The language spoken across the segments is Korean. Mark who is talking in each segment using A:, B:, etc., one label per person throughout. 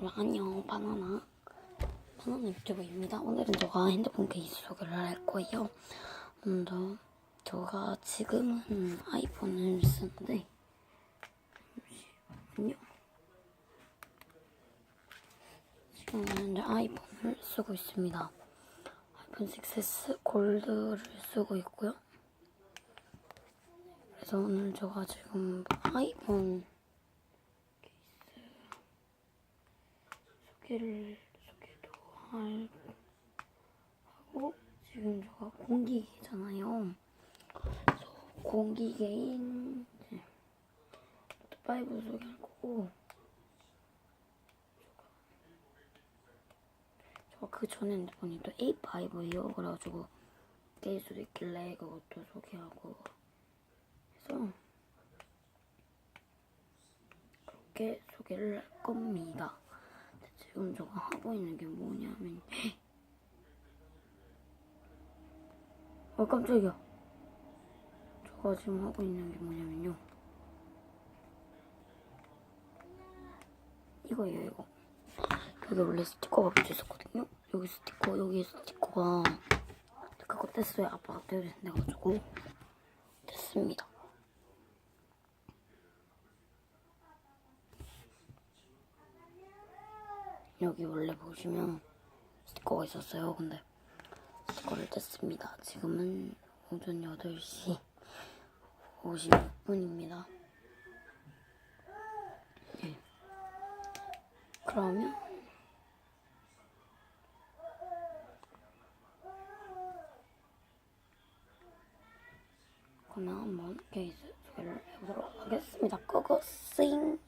A: 여러분 안녕 바나나 바나나 유튜버입니다. 오늘은 제가 핸드폰 케이스 소개를 할 거예요. 먼저 제가 지금은 아이폰을 쓰는데 잠시만요. 지금은 이제 아이폰을 쓰고 있습니다. 아이폰 6s 골드를 쓰고 있고요. 그래서 오늘 제가 지금 아이폰 소개를 소개도 할 하고 지금 제가 공기계잖아요. 그래서 공기계인 노트5 소개할 거고 제가 그 전에 핸드폰이 또 A5예요. 그래가지고 깰 수도 있길래 그것도 소개하고 해서 그렇게 소개를 할 겁니다. 지금 저거 하고 있는 게 뭐냐면 어 깜짝이야. 저거 지금 하고 있는 게 뭐냐면요. 이거예요 이거. 여기 원래 스티커가 붙어 있었거든요. 여기 스티커 여기 스티커가 그거 뗐어요. 아빠가 떼어준다가지고. 됐습니다 여기 원래 보시면 스티커가 있었어요. 근데 스티커를 뗐습니다. 지금은 오전 8시 56분입니다. 네. 그러면 그러면 한번 케이스 소개를 해보도록 하겠습니다. 고고싱!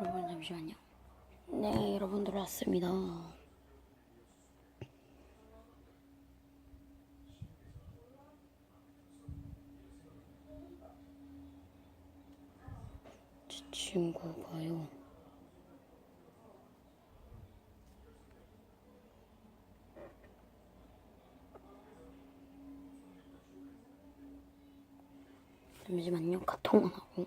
A: 여러분 잠시만요. 네, 여러분 들어왔습니다. 제 친구가요. 잠시만요. 카톡만 하고.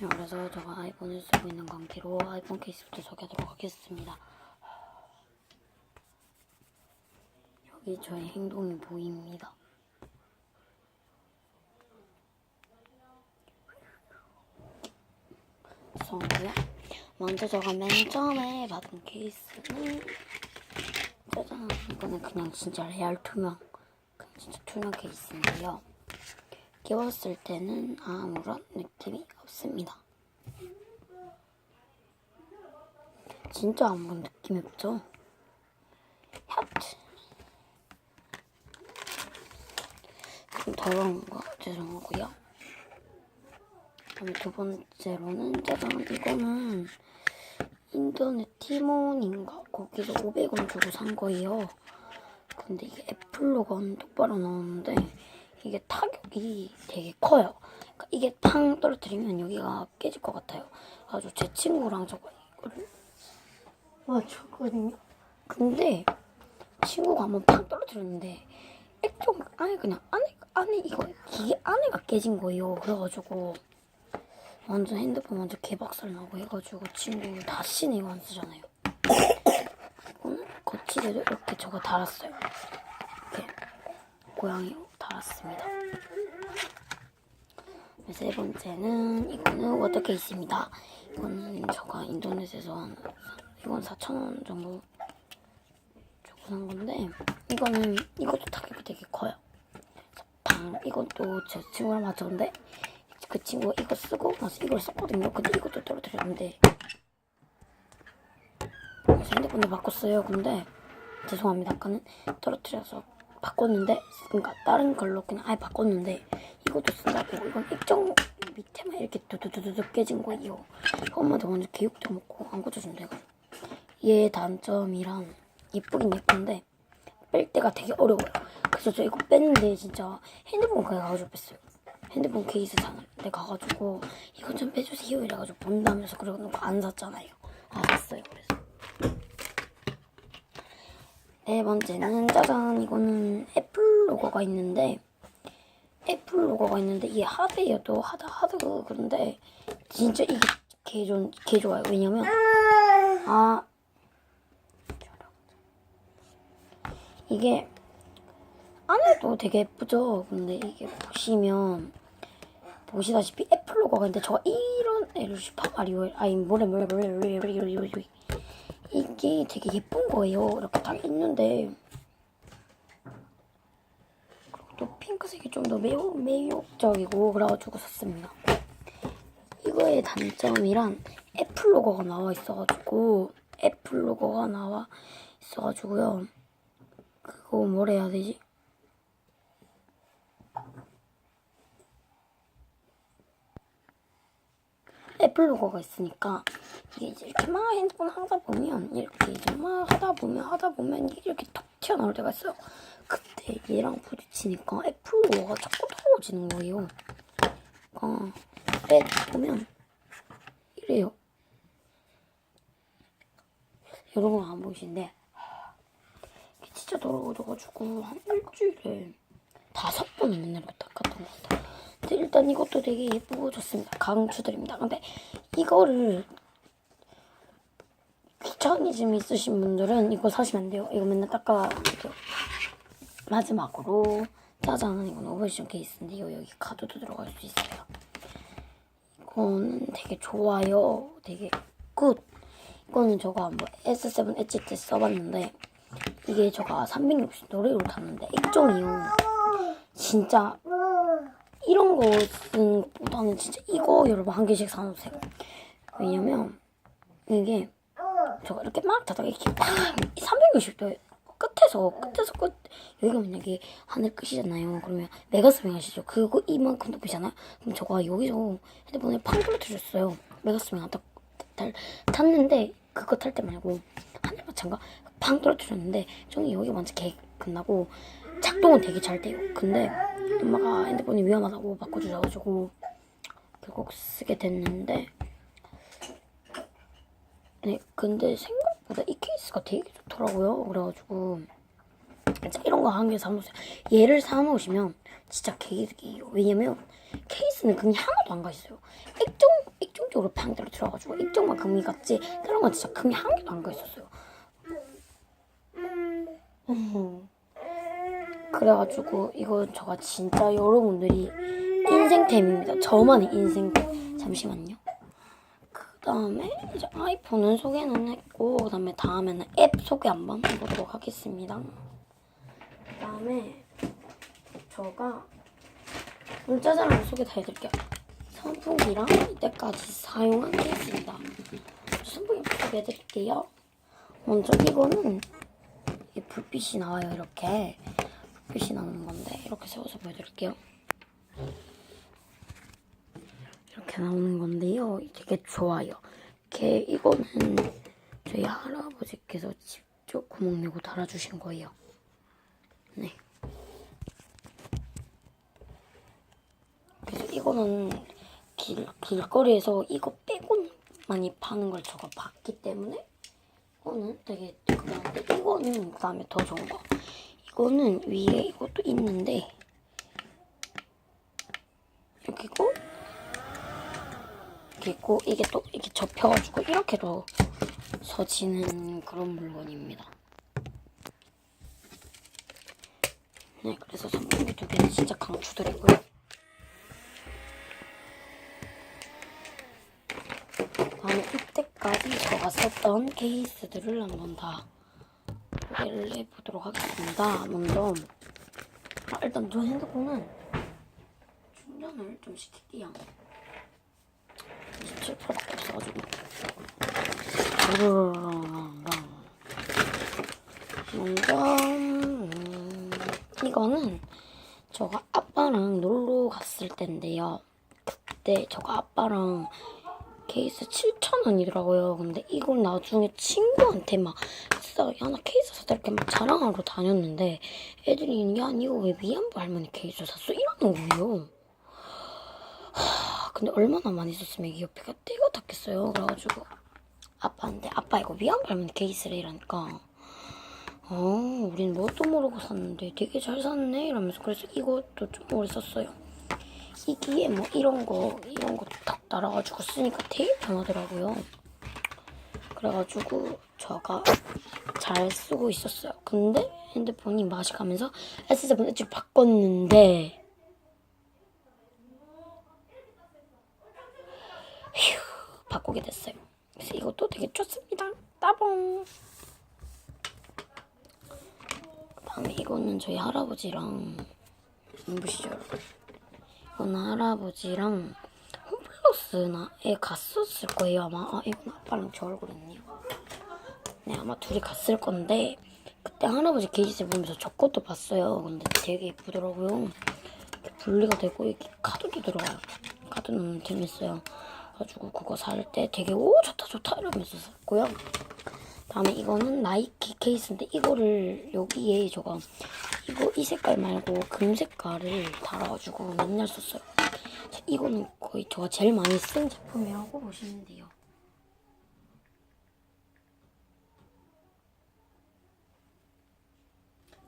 A: 네, 그래서 제가 아이폰을 쓰고 있는 관계로 아이폰 케이스부터 소개하도록 하겠습니다. 여기 저의 행동이 보입니다. 죄송하고요. 먼저 제가 맨 처음에 받은 케이스는 짜잔 이거는 그냥 진짜 레알 투명 그냥 진짜 투명 케이스인데요. 끼웠을 때는 아무런 느낌이 없습니다. 진짜 아무런 느낌이 없죠? 하트. 좀 더러운 거 죄송하고요. 그다음에 두 번째로는 짜잔 이거는 인터넷 티몬인가 거기서 500원 주고 산 거예요. 근데 이게 애플 로건 똑바로 나오는데 이게 타격이 되게 커요. 그러니까 이게 탕 떨어뜨리면 여기가 깨질 것 같아요. 아주 제 친구랑 저거 이거를 맞췄거든요. 근데 친구가 한번 팡 떨어뜨렸는데 액정 안에 그냥 안에 안에 이거 기계 안에가 깨진 거예요. 그래가지고 완전 핸드폰 완전 개박살 나고 해가지고 친구 다시는 이거 안 쓰잖아요. 이거는 거치대도 이렇게 저거 달았어요. 이렇게 고양이로 달았습니다. 네, 세 번째는 이거는 워터 케이스입니다. 이거는 제가 인터넷에서 한 이건 4,000원 정도 주고 산 건데 이거는 이것도 타격이 되게 커요. 방 이것도 제 친구랑 맞췄는데 그 친구가 이거 쓰고 나서 이걸 썼거든요. 근데 이것도 떨어뜨렸는데 그래서 핸드폰을 바꿨어요. 근데 죄송합니다. 아까는 떨어뜨려서 바꿨는데 그러니까 다른 걸로 그냥 아예 바꿨는데 이것도 쓴다고 이건 액정 밑에만 이렇게 두두두두 깨진 거예요. 엄마도 완전 개육도 먹고 안 고쳐준다 해가지고 얘 단점이란 예쁘긴 예쁜데 뺄 때가 되게 어려워요. 그래서 저 이거 뺐는데 진짜 핸드폰 가게 가가지고 뺐어요. 핸드폰 케이스 사는 데 가가지고 이거 좀 빼주세요 이래가지고 본다면서 그러고 놓고 안 샀잖아요. 아 샀어요 그래서. 네 번째는 짜잔 이거는 애플 로고가 있는데 애플 로고가 있는데 이게 하드예요 또 하드 하드 그런데 진짜 이게 개, 좋, 개 좋아요 왜냐면 아 이게 안에도 되게 예쁘죠? 근데 이게 보시면 보시다시피 애플 로고가 있는데 저가 이런 슈퍼 마리오 아니 뭐래 뭐래 뭐래 뭐래 뭐래 뭐래 뭐래 이게 되게 예쁜 거예요. 이렇게 딱 있는데. 또 핑크색이 좀 더 매우 매력적이고 그래가지고 샀습니다. 이거의 단점이란 애플 로고가 나와 있어가지고 애플 로고가 나와 있어가지고요 그거 뭐라 해야 되지? 애플 로고가 있으니까 이게 이제 이렇게 막 핸드폰 하다 보면 이렇게 이제 막 하다 보면 하다 보면 이렇게 톡 튀어나올 때가 있어요. 그때 얘랑 부딪히니까 애플 로고가 자꾸 더러워지는 거예요. 아, 빼다 보면 이래요. 여러분 안 보이신데 진짜 더러워져가지고 한 일주일에 다섯 번은 맨날 이거 닦았던 것 같아요. 근데 일단 이것도 되게 예쁘고 좋습니다. 강추드립니다. 근데 이거를 귀차니즘 있으신 분들은 이거 사시면 안 돼요. 이거 맨날 닦아야 돼요. 마지막으로 짜잔 이건 오버션 케이스인데요. 여기 카드도 들어갈 수 있어요. 이거는 되게 좋아요. 되게 굿. 이거는 제가 뭐 S7 엣지 때 써봤는데 이게 제가 360 노래로 탔는데 액정이요. 진짜 이런 것보다는 진짜 이거 여러분 한 개씩 사놓으세요. 왜냐면 이게 제가 이렇게 막 타다가 이렇게 팍 360도 끝에서 끝에서 끝 여기가 만약에 하늘 끝이잖아요. 그러면 메가스윙 하시죠. 그거 이만큼 높이잖아요. 그럼 저가 여기서 핸드폰에 팡 떨어뜨렸어요. 메가스윙 탔는데 그거 탈 때 말고 하늘 마찬가 팡 떨어뜨렸는데 저는 여기 완전 개 끝나고 작동은 되게 잘 돼요. 근데 엄마가 핸드폰이 위험하다고 바꿔주셔가지고 결국 쓰게 됐는데 네 근데 생각보다 이 케이스가 되게 좋더라고요. 그래가지고 이런 거 한 개 사놓으세요. 얘를 사놓으시면 진짜 개이득이에요. 왜냐면 케이스는 금이 하나도 안 가 있어요. 액정 액정 쪽으로 팡 떨어뜨려가지고 액정만 금이 갔지 다른 건 진짜 금이 한 개도 안 가 있었어요. 음. 그래가지고 이거 저가 진짜 여러분들이 인생템입니다. 저만의 인생템. 잠시만요. 그 다음에 이제 아이폰은 소개는 했고 그 다음에 다음에는 앱 소개 한번 해보도록 하겠습니다. 그 다음에 오늘 짜장면 소개 다 해드릴게요. 선풍기랑 이때까지 사용한 게 있습니다. 선풍기 소개해드릴게요. 먼저 이거는 불빛이 나와요 이렇게. 불빛이 나오는 건데 이렇게 세워서 보여드릴게요. 이렇게 나오는 건데요. 되게 좋아요. 이렇게 이거는 저희 할아버지께서 직접 구멍 내고 달아주신 거예요. 네. 그래서 이거는 길, 길거리에서 이거 빼고는 많이 파는 걸 제가 봤기 때문에 이거는 되게 그다음에 이거는 그다음에 더 좋은 거 이거는 위에 이것도 있는데 여기 있고 이렇게 있고 이게 또 이렇게 접혀가지고 이렇게도 서지는 그런 물건입니다. 네, 그래서 선풍기 두 개는 진짜 강추드리고요. 다음에 썼던 케이스들을 한번 다 소개를 해보도록 하겠습니다. 먼저 아, 일단 저 핸드폰은 충전을 좀 시킬게요. 27%밖에 없어가지고 먼저 음, 이거는 저가 아빠랑 놀러 갔을 때인데요. 그때 저가 아빠랑 케이스 7,000원이더라고요. 근데 이걸 나중에 친구한테 막 진짜 야나 케이스 샀다 이렇게 막 자랑하러 다녔는데 애들이 야 이거 왜 위안부 할머니 케이스 샀어? 이러는 거예요. 하, 근데 얼마나 많이 썼으면 이 옆에가 떼가 닿겠어요. 그래가지고 아빠한테 아빠 이거 위안부 할머니 케이스래 이러니까 어 우린 뭣도 모르고 샀는데 되게 잘 샀네 이러면서 그래서 이것도 좀 오래 썼어요. 이기에 뭐 이런 거 이런 거 딱 달아가지고 쓰니까 되게 편하더라고요. 그래가지고 저가 잘 쓰고 있었어요. 근데 핸드폰이 맛이 가면서 S7 엣지로 바꿨는데 휴 바꾸게 됐어요. 그래서 이것도 되게 좋습니다. 따봉. 그다음에 이거는 저희 할아버지랑 눈부시죠 여러분? 이거는 할아버지랑 홈플러스나에 갔었을 거예요. 아마. 아 이건 아빠랑 저 얼굴이네요 네 아마 둘이 갔을 건데 그때 할아버지 게시글 보면서 저 것도 봤어요. 근데 되게 예쁘더라고요. 이렇게 분리가 되고 이렇게 카드도 들어가요. 카드 너무 재밌어요. 그래가지고 그거 살 때 되게 오 좋다 좋다. 이러면서 샀고요 다음에 이거는 나이키 케이스인데 이거를 여기에 저가 이거 이 색깔 말고 금 색깔을 달아가지고 맨날 썼어요. 이거는 거의 제가 제일 많이 쓴 제품이라고 보시면 돼요.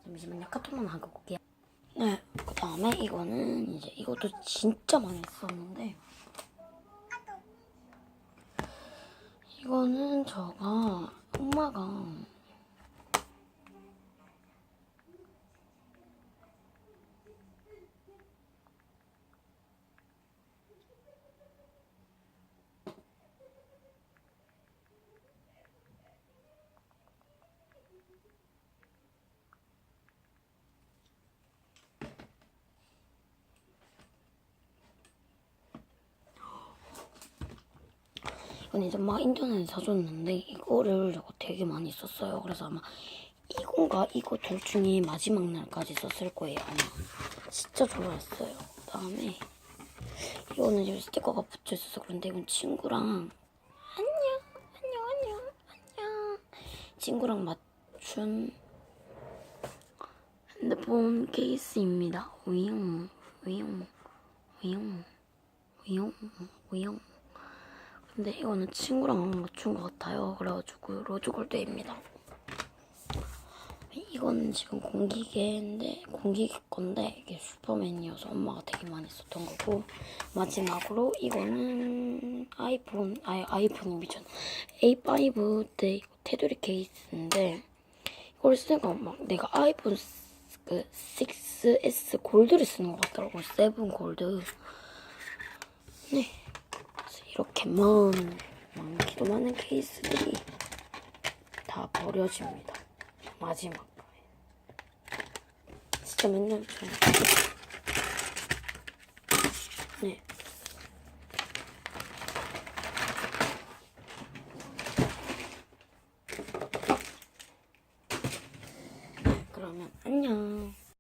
A: 잠시만요. 카톡만 하고 올게요. 네, 그 다음에 이거는 이제 이것도 진짜 많이 썼는데 이거는 저가 엄마가 이건 이제 막 인터넷에 사줬는데 이거를 저거 되게 많이 썼어요. 그래서 아마 이건가 이거 둘 중에 마지막 날까지 썼을 거예요. 아마 진짜 좋아했어요. 그다음에 이거는 지금 스티커가 붙여 있어서 그런데 이건 친구랑 안녕 안녕 안녕 안녕 친구랑 맞춘 핸드폰 케이스입니다. 위용 위용 위용 위용 위용 근데 이거는 친구랑 맞춘 것 같아요. 그래가지고 로즈골드입니다. 이거는 지금 공기계인데 공기계 건데 이게 슈퍼맨이어서 엄마가 되게 많이 썼던 거고 마지막으로 이거는 아이폰 아이 아이폰이 미쳤 A5 때 테두리 케이스인데 이걸 쓰니까 막 내가 아이폰 그 6S 골드를 쓰는 것 같더라고 7 골드 네 이렇게 많은 많기도 많은 케이스들이 다 버려집니다. 마지막. 진짜 맨날 저. 네.